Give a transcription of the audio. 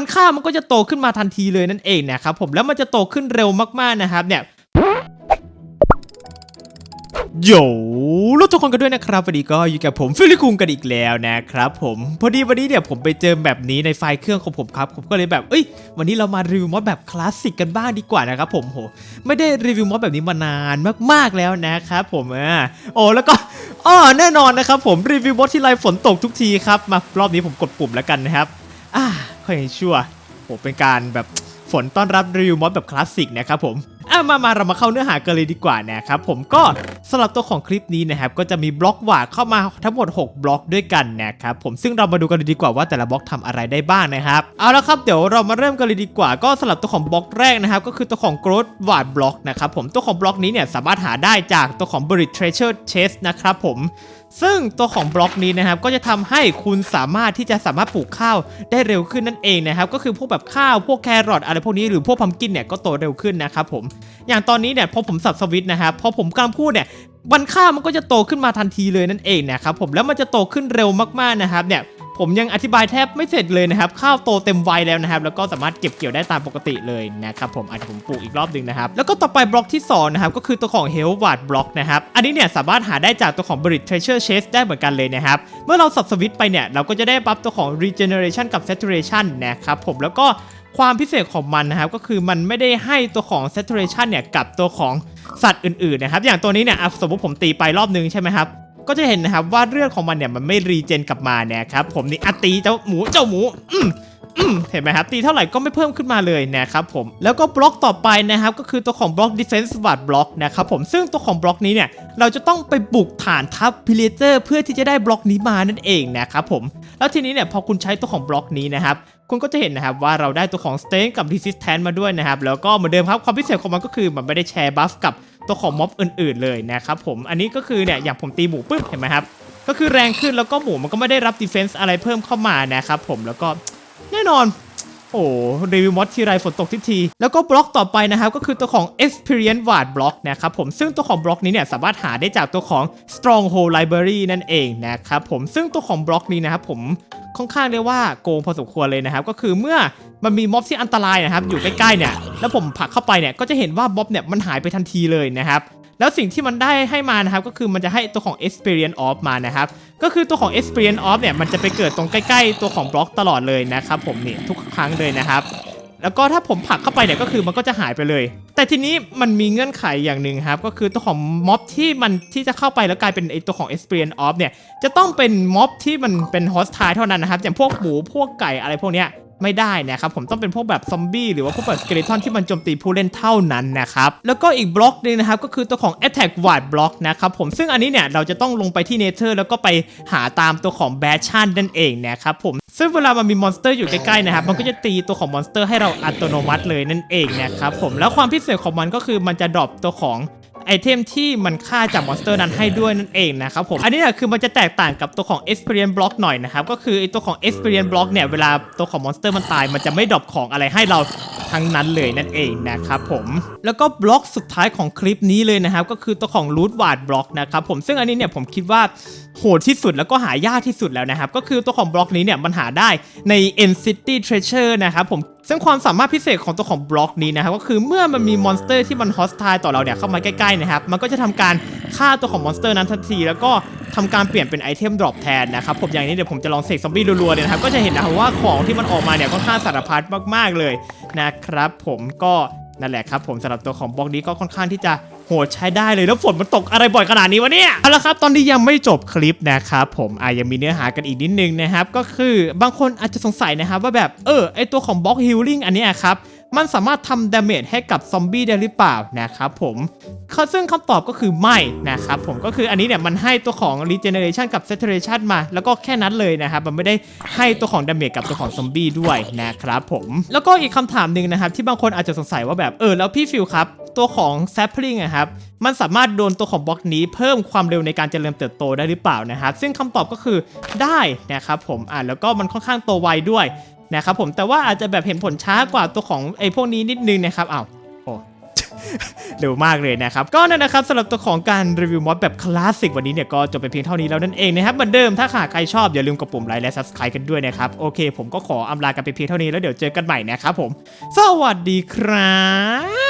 วันข้าวมันก็จะโตขึ้นมาทันทีเลยนั่นเองนะครับผมแล้วมันจะโตขึ้นเร็วมากๆนะครับเนี่ยโยรู้ทุกคนกันด้วยนะครับวันนี้ก็อยู่กับผมฟิลิคุงกันอีกแล้วนะครับผมพอดีวันนี้เนี่ยผมไปเจอแบบนี้ในไฟล์เครื่องของผมครับ ผมก็เลยแบบเอ้ย วันนี้เรามารีวิวมอดแบบคลาสสิกกันบ้างดีกว่านะครับผมโหไม่ได้รีวิวมอดแบบนี้มานานมากๆแล้วนะครับผมอ่าโอ้แล้วก็อ้อแน่นอนนะครับผมรีวิวมอดที่ไรฝนตกทุกทีครับมารอบนี้ผมกดปุ่มแล้วกันนะครับ ค่อยยังชั่วโหเป็นการแบบฝนต้อนรับรีวิวมอดแบบคลาสสิกนะครับผมอะมามาเรามาเข้าเนื้อหากันเลยดีกว่านะครับผมก็สำหรับตัวของคลิปนี้นะครับก็จะมีบล็อกหวาดเข้ามาทั้งหมด 6 บล็อกด้วยกันนะครับผมซึ่งเรามาดูกันเลยดีกว่าว่าแต่ละบล็อกทำอะไรได้บ้างนะครับเอาละครับเดี๋ยวเรามาเริ่มกันเลยดีกว่า ก็สำหรับตัวของบล็อกแรกนะครับก็คือตัวของ growth w a r d block นะครับผมตัวของบล็อกนี้เนี่ยสามารถหาได้จากตัวของ buried treasure chest นะครับผม ซึ่งตัวของบล็อกนี้นะครับก็จะทำให้คุณสามารถที่จะสามารถปลูกข้าวได้เร็วขึ้นนั่นเองนะครับก็คือพวกแบบข้าวพวกแครอทอะไรพวกนี้หรือพวกพัมกินเนี่ยก็โตเร็วขึ้นนะครับผมอย่างตอนนี้เนี่ยพอผมสับสวิตนะครับพอผมกำลังพูดเนี่ยวันข้าวมันก็จะโตขึ้นมาทันทีเลยนั่นเองนะครับผมแล้วมันจะโตขึ้นเร็วมากๆนะครับเนี่ย ผมยังอธิบายแทบไม่เสร็จเลยนะครับข้าวโตเต็มวัยแล้วนะครับแล้วก็สามารถเก็บเกี่ยวได้ตามปกติเลยนะครับผมอาจจะผมปลูกอีกรอบหนึ่งนะครับแล้วก็ต่อไปบล็อกที่สองนะครับก็คือตัวของ Health Ward Block นะครับอันนี้เนี่ยสามารถหาได้จากตัวของ Buried Treasure Chest ได้เหมือนกันเลยนะครับเมื่อเราสับสวิตไปเนี่ยเราก็จะได้บัฟตัวของ Regeneration กับ Saturation นะครับผมแล้วก็ความพิเศษของมันนะครับก็คือมันไม่ได้ให้ตัวของ Saturation เนี่ยกับตัวของสัตว์อื่นๆนะครับอย่างตัวนี้เนี่ยสมมติผมตีไปรอบนึงใช่ไหมครับ ก็จะเห็นนะครับว่าเลือดของมันเนี่ยมันไม่รีเจนกลับมาเนี่ยครับผมนี่อตีเจ้าหมูเจ้าหมูอืมเห็นไหมครับตีเท่าไหร่ก็ไม่เพิ่มขึ้นมาเลยนะครับผมแล้วก็บล็อกต่อไปนะครับก็คือตัวของบล็อก defense ward block นะครับผมซึ่งตัวของบล็อกนี้เนี่ยเราจะต้องไปบุกฐานทัพ pillager เพื่อที่จะได้บล็อกนี้มานั่นเองนะครับผมแล้วทีนี้เนี่ยพอคุณใช้ตัวของบล็อกนี้นะครับคุณก็จะเห็นนะครับว่าเราได้ตัวของ strength กับ resistance มาด้วยนะครับแล้วก็เหมือนเดิมครับความพิเศษของมันก็คือมันไม่ได้แชร์บัฟกับ ตัวของม็อบอื่นๆเลยนะครับผมอันนี้ก็คือเนี่ยอย่างผมตีหมูปุ๊บเห็นไหมครับก็คือแรงขึ้นแล้วก็หมูมันก็ไม่ได้รับดีเฟนซ์อะไรเพิ่มเข้ามานะครับผมแล้วก็แน่นอน โอ้รีวิวมอดทีไรฝนตกทุกที แล้วก็บล็อกต่อไปนะครับก็คือตัวของ Experience Ward Block นะครับผมซึ่งตัวของบล็อกนี้เนี่ยสามารถหาได้จากตัวของ Stronghold Library นั่นเองนะครับผมซึ่งตัวของบล็อกนี้นะครับผมค่อนข้างเรียกว่าโกงพอสมควรเลยนะครับ ก็คือเมื่อมันมีม็อบที่อันตรายนะครับอยู่ใกล้ๆเนี่ยแล้วผมผลักเข้าไปเนี่ยก็จะเห็นว่าม็อบเนี่ยมันหายไปทันทีเลยนะครับ แล้วสิ่งที่มันได้ให้มานะครับก็คือมันจะให้ตัวของ experience of มานะครับก็คือตัวของ experience of เนี่ยมันจะไปเกิดตรงใกล้ ๆ ตัวของบล็อกตลอดเลยนะครับผมนี่ทุกครั้งเลยนะครับแล้วก็ถ้าผมผลักเข้าไปเนี่ยก็คือมันก็จะหายไปเลย แต่ทีนี้มันมีเงื่อนไขอย่างหนึ่งครับ ก็คือตัวของม็อบที่มันที่จะเข้าไปแล้วกลายเป็นไอตัวของ experience of เนี่ยจะต้องเป็นม็อบที่มันเป็น hostile เท่านั้นนะครับ อย่างพวกหมูพวกไก่อะไรพวกเนี้ย ไม่ได้นะครับผมต้องเป็นพวกแบบซอมบี้หรือว่าพวกแบบสเกเลทอนที่มันโจมตีผู้เล่นเท่านั้นนะครับแล้วก็อีกบล็อกหนึงนะครับก็คือตัวของ Attack Ward Block นะครับผมซึ่งอันนี้เนี่ยเราจะต้องลงไปที่เนเธอร์แล้วก็ไปหาตามตัวของแบชชันนั่นเองนะครับผมซึ่งเวลามันมีมอนสเตอร์อยู่ใกล้ๆนะครับมันก็จะตีตัวของมอนสเตอร์ให้เราอัตโนมัติเลยนั่นเองนะครับผมแล้วความพิเศษของมันก็คือมันจะดรอปตัวของ ไอเทมที่มันฆ่าจากมอนสเตอร์นั้นให้ด้วยนั่นเองนะครับผม อันนี้นี่ยคือมันจะแตกต่างกับตัวของ Experience Block หน่อยนะครับ ก็คือไอตัวของ Experience Block เนี่ย เวลาตัวของมอนสเตอร์มันตาย มันจะไม่ดรอปของอะไรให้เราทั้งนั้นเลยนั่นเองนะครับผม แล้วก็บล็อกสุดท้ายของคลิปนี้เลยนะครับ ก็คือตัวของ Root Ward Block นะครับผม ซึ่งอันนี้เนี่ยผมคิดว่าโหดที่สุดแล้วก็หายากที่สุดแล้วนะครับ ก็คือตัวของบล็อกนี้เนี่ยมันหาได้ใน End City Treasure นะครับผมซึ่งความสามารถพิเศษของตัวของบล็อกนี้นะครับก็คือเมื่อมันมีมอนสเตอร์ที่มันฮอสไทต่อเราเนี่ยเข้ามาใกล้ๆนะครับมันก็จะทำการฆ่าตัวของมอนสเตอร์นั้นทันที แล้วก็ทำการเปลี่ยนเป็นไอเทมดรอปแทนนะครับผมอย่างนี้เดี๋ยวผมจะลองเสกซอมบี้รัวๆเลยนะครับก็จะเห็นนะครับว่าของที่มันออกมาเนี่ยค่อนข้างสารพัดมากๆเลยนะครับผมก็นั่นแหละครับผมสำหรับตัวของบล็อกนี้ก็ค่อนข้างที่จะ โหดใช้ได้เลยแล้วฝนมันตกอะไรบ่อยขนาดนี้วะเนี่ยเอาละครับตอนนี้ยังไม่จบคลิปนะครับผมอะยังมีเนื้อหากันอีกนิดนึงนะครับก็คือบางคนอาจจะสงสัยนะครับว่าแบบเออไอตัวของบล็อกฮิลลิ่งอันนี้ครับ มันสามารถทำดาเมจให้กับซอมบี้ได้หรือเปล่านะครับผมซึ่งคำตอบก็คือไม่นะครับผมก็คืออันนี้เนี่ยมันให้ตัวของ regeneration กับ saturation มา แล้วก็แค่นั้นเลยนะครับมันไม่ได้ให้ตัวของดาเมจกับตัวของซอมบี้ด้วยนะครับผมแล้วก็อีกคำถามหนึ่งนะครับที่บางคนอาจจะสงสัยว่าแบบเออแล้วพี่ฟิลครับตัวของ sapling อะครับมันสามารถโดนตัวของบล็อกนี้เพิ่มความเร็วในการเจริญเติบโตได้หรือเปล่านะครับซึ่งคำตอบก็คือได้นะครับผมอ่าแล้วก็มันค่อนข้างโตไวด้วย นะครับผมแต่ว่าอาจจะแบบเห็นผลช้ากว่าตัวของไอ้พวกนี้นิดนึงนะครับอ้าวโอ้เร็วมากเลยนะครับ ก็นั่นนะครับสำหรับตัวของการรีวิวมอดแบบคลาสสิกวันนี้เนี่ยก็จบไปเพียงเท่านี้แล้วนั่นเองนะครับเหมือนเดิมถ้าหากใครชอบอย่าลืมกดปุ่มไลค์และ subscribe กันด้วยนะครับ โอเค ผมก็ขออำลากันไปเพียงเท่านี้แล้วเดี๋ยวเจอกันใหม่นะครับผม สวัสดีครับ